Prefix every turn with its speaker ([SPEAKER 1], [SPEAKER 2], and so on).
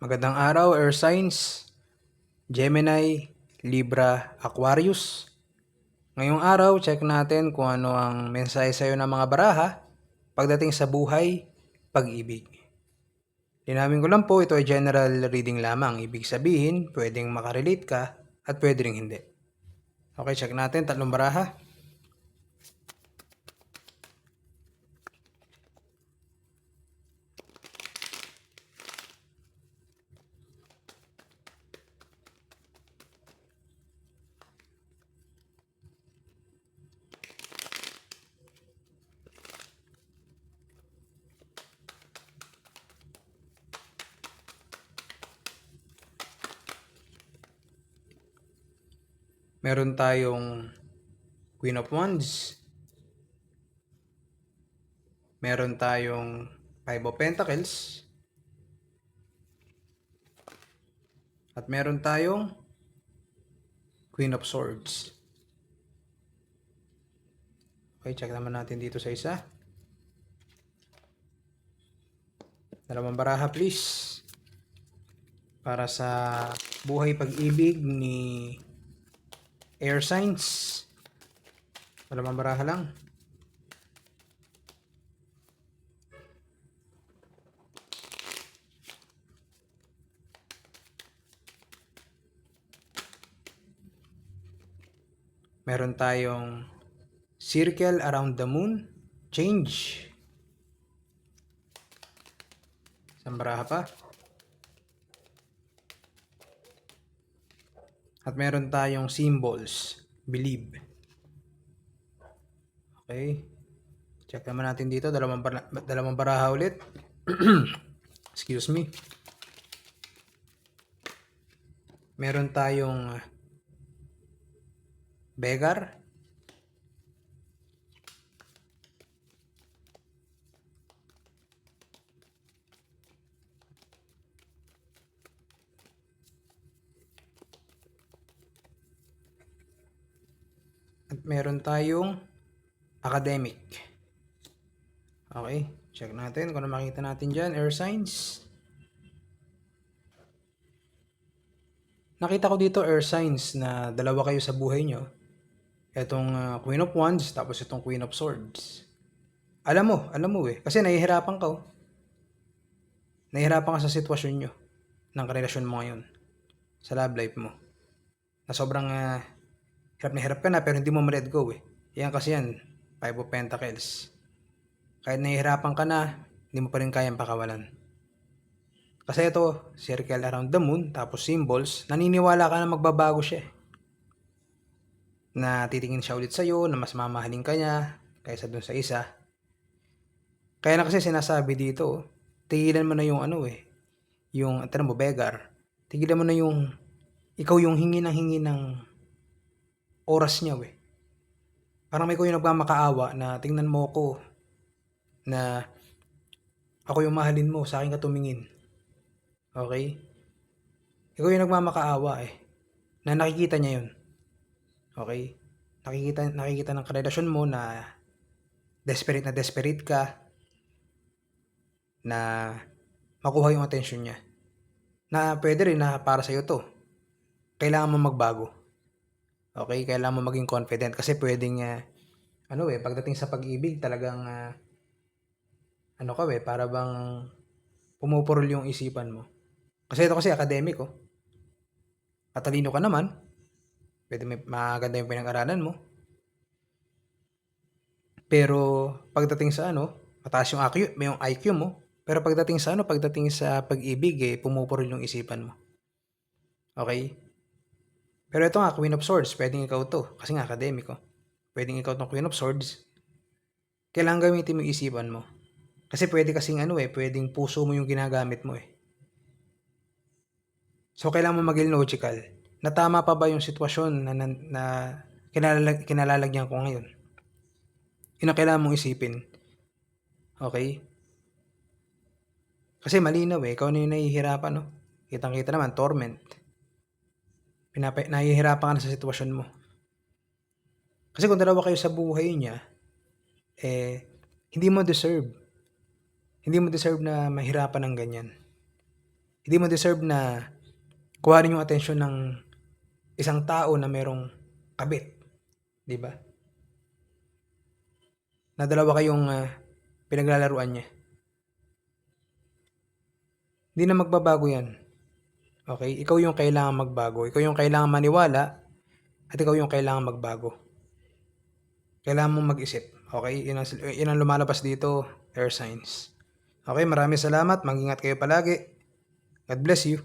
[SPEAKER 1] Magandang araw, Air Signs, Gemini, Libra, Aquarius. Ngayong araw, check natin kung ano ang mensahe sa'yo ng mga baraha pagdating sa buhay, pag-ibig. Linawin ko lang po, ito ay general reading lamang. Ibig sabihin, pwedeng makarelate ka at pwede rin hindi. Okay, check natin. Tatlong baraha. Meron tayong Queen of Wands. Meron tayong Five of Pentacles. At meron tayong Queen of Swords. Okay, check naman natin dito sa isa. Dalawang baraha please. Para sa buhay pag-ibig ni air signs. Malamang baraha lang. Meron tayong circle around the moon, change. Isang baraha pa. At meron tayong symbols, believe. Okay. Check naman natin dito, dalawang, bara- dalawang baraha ulit. Excuse me. Meron tayong uh, beggar. Meron tayong academic. Okay, check natin kung ano makita natin dyan. Air signs. Nakita ko dito air signs na dalawa kayo sa buhay nyo. Itong ah, Queen of Wands, tapos itong Queen of Swords. Alam mo, alam mo eh. Kasi nahihirapan ka oh. Nahihirapan ka sa sitwasyon nyo ng karelasyon mo ngayon. Sa love life mo. Na sobrang ah, hirap na hirap ka na pero hindi mo ma-let go eh. Yan kasi yan, Five of Pentacles. Kahit nahihirapan ka na, hindi mo pa rin kayang pakawalan. Kasi ito, circle around the moon, tapos symbols, naniniwala ka na magbabago siya eh. Na titingin siya ulit sa'yo, na mas mamahalin ka niya, kaysa dun sa isa. Kaya na kasi sinasabi dito, tigilan mo na yung ano eh, yung, tara mo, beggar. Tigilan mo na yung, ikaw yung hingi ng hingi ng oras niya eh. Parang may ko yung nagmamakaawa na tingnan mo ko na ako yung mahalin mo, sa akin ka tumingin. Okay? Ikaw yung nagmamakaawa eh. Na nakikita niya yun. Okay? Nakikita, nakikita ng karelasyon mo na desperate na desperate ka na makuha yung attention niya. Na pwede rin na para sa'yo to. Kailangan mo magbago. Okay? Kailangan mo maging confident kasi pwedeng ah, ano eh, pagdating sa pag-ibig talagang ah, ano ka eh, para bang pumupurol yung isipan mo. Kasi ito kasi academic oh. Katalino ka naman. Pwede may maganda yung pinag-aralan mo. Pero pagdating sa ano, mataas yung IQ, may yung IQ mo. Pero pagdating sa ano, pagdating sa pag-ibig eh, pumupurol yung isipan mo. Okay? Pero ito nga, Queen of Swords, pwedeng ikaw to. Kasi nga, academic oh. Pwedeng ikaw tong Queen of Swords. Kailangan gamitin mo yung isipan mo. Kasi pwede kasing ano eh, pwedeng puso mo yung ginagamit mo eh. So, kailangan mo maging logical. Na tama pa ba yung sitwasyon na, na, na kinalalag, kinalalagyan ko ngayon? Yun ang kailangan mong isipin. Okay? Kasi malinaw eh, ikaw na yung nahihirapan, no? Kitang-kita naman, torment. Pinapa- nahihirapan ka na sa sitwasyon mo. Kasi kung dalawa kayo sa buhay niya, eh, hindi mo deserve. Hindi mo deserve na mahirapan ng ganyan. Hindi mo deserve na kuhanin yung atensyon ng isang tao na merong kabit. Di ba? Na dalawa kayong ah, pinaglalaruan niya. Hindi na magbabago yan. Okay? Ikaw yung kailangan magbago. Ikaw yung kailangan maniwala at ikaw yung kailangan magbago. Kailangan mong mag-isip. Okay? Yun ang, yun ang lumalabas dito, air signs. Okay? Maraming salamat. Mag-ingat kayo palagi. God bless you.